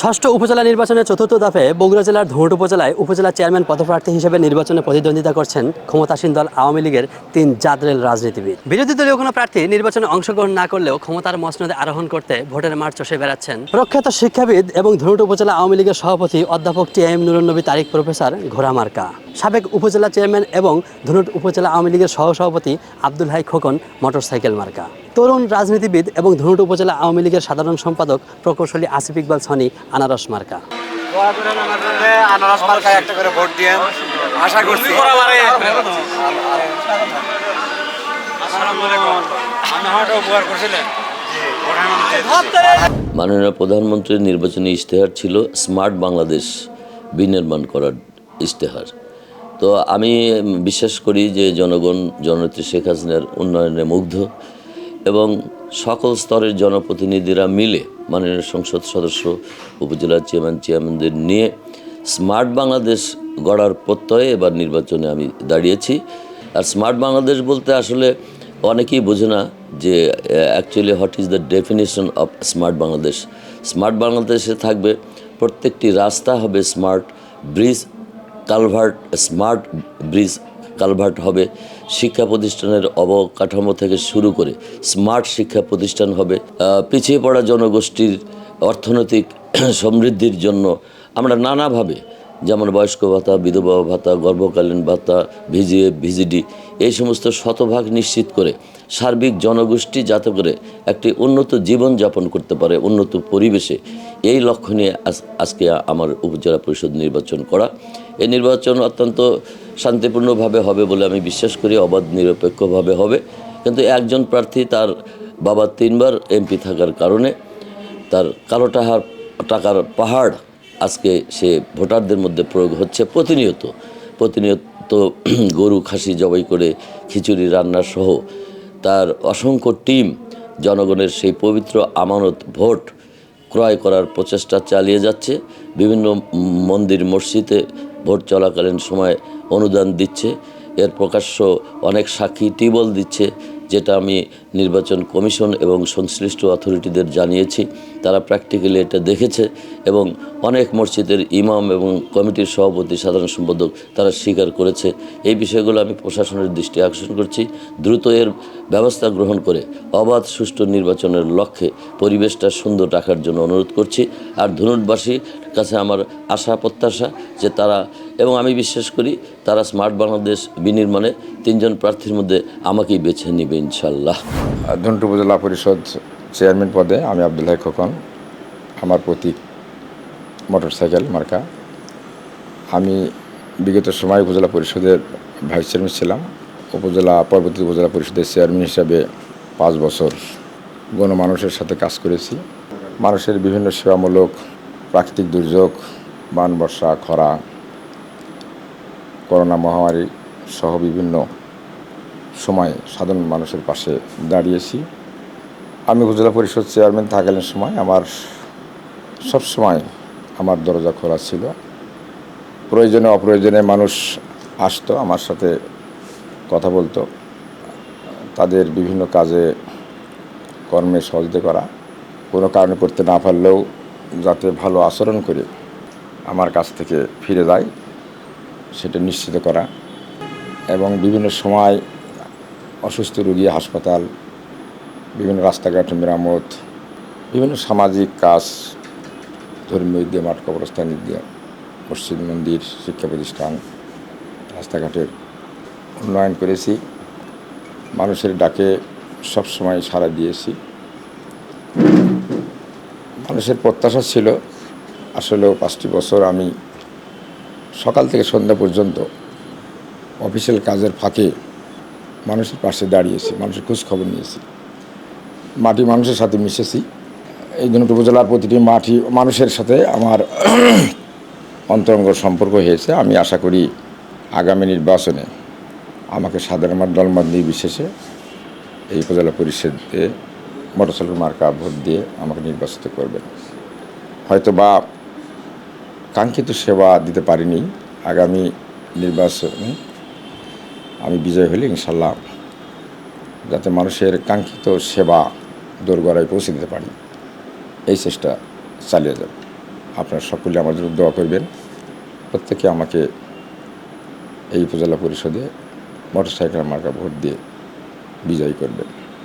ষষ্ঠ উপজেলা নির্বাচনের চতুর্থ দফে বগুড়া জেলার ধুমট উপজেলায় উপজেলা চেয়ারম্যান পদপ্রার্থী হিসেবে নির্বাচনে প্রতিদ্বন্দ্বিতা করছেন ক্ষমতাসীন দল আওয়ামী লীগের তিন জাদরেল রাজনীতিবিদ। বিরোধী দলীয় কোনো প্রার্থী নির্বাচনে অংশগ্রহণ না করলেও ক্ষমতার মসনদে আরোহণ করতে ভোটের মাঠ চষে বেড়াচ্ছেন। প্রখ্যাত শিক্ষাবিদ এবং ধুমট উপজেলা আওয়ামী লীগের সভাপতি অধ্যাপক T M Nurunnabi Tariq professor ঘোড়ামার্কা। সাবেক উপজেলা চেয়ারম্যান এবং ধনুট উপজেলা আওয়ামী লীগের সহসভাপতি আব্দুল হাই খোকন মোটরসাইকেল মার্কা। তরুণ রাজনীতিবিদ এবং ধনুট উপজেলা আওয়ামী লীগের সাধারণ সম্পাদক প্রকৌশলী আসিফ ইকবাল সনি আনারস মার্কা। দোয়া করেন আমার জন্য আনারস মার্কায় একটা করে ভোট দিয়েন। আশা করছি। মাননীয় প্রধানমন্ত্রীর নির্বাচনী ইশতেহার ছিল স্মার্ট বাংলাদেশ বিনির্মাণ করার ইশতেহার। তো আমি বিশ্বাস করি যে জনগণ, জননেত্রী শেখ হাসিনার উন্নয়নে মুগ্ধ এবং সকল স্তরের জনপ্রতিনিধিরা মিলে মাননীয় সংসদ সদস্য, উপজেলা চেয়ারম্যান, চেয়ারম্যানদের নিয়ে স্মার্ট বাংলাদেশ গড়ার প্রত্যয়ে এবার নির্বাচনে আমি দাঁড়িয়েছি। আর স্মার্ট বাংলাদেশ বলতে আসলে অনেকেই বোঝে না যে actually what is the definition of smart Bangladesh? Smart বাংলাদেশে থাকবে, প্রত্যেকটি রাস্তা হবে smart bridge culvert, smart bridge culvert হবে। শিক্ষা প্রতিষ্ঠানের অবকাঠামো থেকে শুরু করে স্মার্ট শিক্ষা প্রতিষ্ঠান হবে। পিছিয়ে পড়া জনগোষ্ঠীর অর্থনৈতিক সমৃদ্ধির জন্য আমরা নানাভাবে যেমন বয়স্ক ভাতা, বিধবা ভাতা, গর্ভকালীন ভাতা ভিজিএ ভিজিডি এই সমস্ত শতভাগ নিশ্চিত করে সার্বিক জনগোষ্ঠী যাতে করে একটি উন্নত জীবন যাপন করতে পারে, উন্নত পরিবেশে। এই লক্ষ্য নিয়ে আজ- আজকে আমার উপজেলা পরিষদ নির্বাচন করা। এই নির্বাচন অত্যন্ত শান্তিপূর্ণভাবে হবে বলে আমি বিশ্বাস করি, অবাধ নিরপেক্ষভাবে হবে। কিন্তু একজন প্রার্থী তার বাবা তিনবার এমপি থাকার কারণে তার কালো টাকার টাকার পাহাড় আজকে সে ভোটারদের মধ্যে প্রয়োগ হচ্ছে প্রতিনিয়ত। প্রতিনিয়ত গরু, খাসি জবাই করে খিচুড়ি, রান্না সহ তার অসংখ্য টিম জনগণের সেই পবিত্র আমানত ভোট ক্রয় করার প্রচেষ্টা চালিয়ে যাচ্ছে। বিভিন্ন মন্দির, মসজিদে ভোট চলাকালীন সময় অনুদান দিচ্ছে। এর প্রকাশ্য অনেক সাক্ষী টিবল দিচ্ছে। যেটা আমি নির্বাচন কমিশন এবং সংশ্লিষ্ট অথরিটিদের জানিয়েছি, তারা প্র্যাকটিক্যালি এটা দেখেছে এবং অনেক মসজিদের ইমাম এবং কমিটির সভাপতি, সাধারণ সম্পাদক তারা স্বীকার করেছে। এই বিষয়গুলো আমি প্রশাসনের দৃষ্টি আকর্ষণ করছি। দ্রুত এর ব্যবস্থা গ্রহণ করে অবাধ, সুষ্ঠু নির্বাচনের লক্ষ্যে পরিবেশটা সুন্দর রাখার জন্য অনুরোধ করছি। আর ধনুটবাসীর কাছে আমার আশা, প্রত্যাশা যে তারা, এবং আমি বিশ্বাস করি তারা স্মার্ট বাংলাদেশ বিনির্মাণে তিনজন প্রার্থীর মধ্যে আমাকেই বেছে নেবে ইনশাল্লাহ। ধন্টু উপজেলা পরিষদ চেয়ারম্যান পদে আমি আবদুল্লাহ খোকন, আমার প্রতীক মোটরসাইকেল মার্কা। আমি বিগত সময় উপজেলা পরিষদের ভাইস চেয়ারম্যান ছিলাম। উপজেলা, পরবর্তী উপজেলা পরিষদের চেয়ারম্যান হিসাবে পাঁচ বছর গণমানুষের সাথে কাজ করেছি। মানুষের বিভিন্ন সেবামূলক, প্রাকৃতিক দুর্যোগ, বান বর্ষা, খরা, করোনা মহামারী সহ বিভিন্ন সময় সাধারণ মানুষের পাশে দাঁড়িয়েছি। আমি উপজেলা পরিষদ চেয়ারম্যান থাকালীন সময় আমার সব সময় আমার দরজা খোলা ছিল। প্রয়োজনে অপ্রয়োজনে মানুষ আসতো, আমার সাথে কথা বলতো। তাদের বিভিন্ন কাজে কর্মে সহযোগিতা করা, কোনো কারণে করতে না পারলেও যাতে ভালো আচরণ করে আমার কাছ থেকে ফিরে যায়, সেটা নিশ্চিত করা। এবং বিভিন্ন সময় অসুস্থ রোগী, হাসপাতাল, বিভিন্ন রাস্তাঘাট, মেরামত, বিভিন্ন সামাজিক কাজ, ধর্মীয় ঈদে মাঠ কবরস্থান ঈদে মসজিদ, মন্দির, শিক্ষা প্রতিষ্ঠান, রাস্তাঘাটের উন্নয়ন করেছি। মানুষের ডাকে সবসময় সাড়া দিয়েছি। মানুষের প্রত্যাশা ছিল, আসলেও পাঁচটি বছর আমি সকাল থেকে সন্ধ্যা পর্যন্ত অফিসিয়াল কাজের ফাঁকে মানুষের পাশে দাঁড়িয়েছি, মানুষের খোঁজ খবর নিয়েছি। মাটি মানুষের সাথে মিশেছি। এই জন্য উপজেলার প্রতিটি মাটি মানুষের সাথে আমার অন্তরঙ্গ সম্পর্ক হয়েছে। আমি আশা করি আগামী নির্বাচনে আমাকে সাধারণ দলমত নির্বিশেষে এই উপজেলা পরিষদে মোটরসাইকেল মার্কা ভোট দিয়ে আমাকে নির্বাচিত করবেন। হয়তো বা কাঙ্ক্ষিত সেবা দিতে পারিনি আগামী নির্বাচনে। আমি বিজয় হলে ইনশাল্লাহ যাতে মানুষের কাঙ্ক্ষিত সেবা দোরগড়ায় পৌঁছে দিতে পারি। এই চেষ্টা চালিয়ে যাব। আপনারা সকলে আমার জন্য দোয়া করবেন। প্রত্যেকে আমাকে এই উপজেলা পরিষদে মোটরসাইকেল মার্কা ভোট দিয়ে বিজয়ী করবেন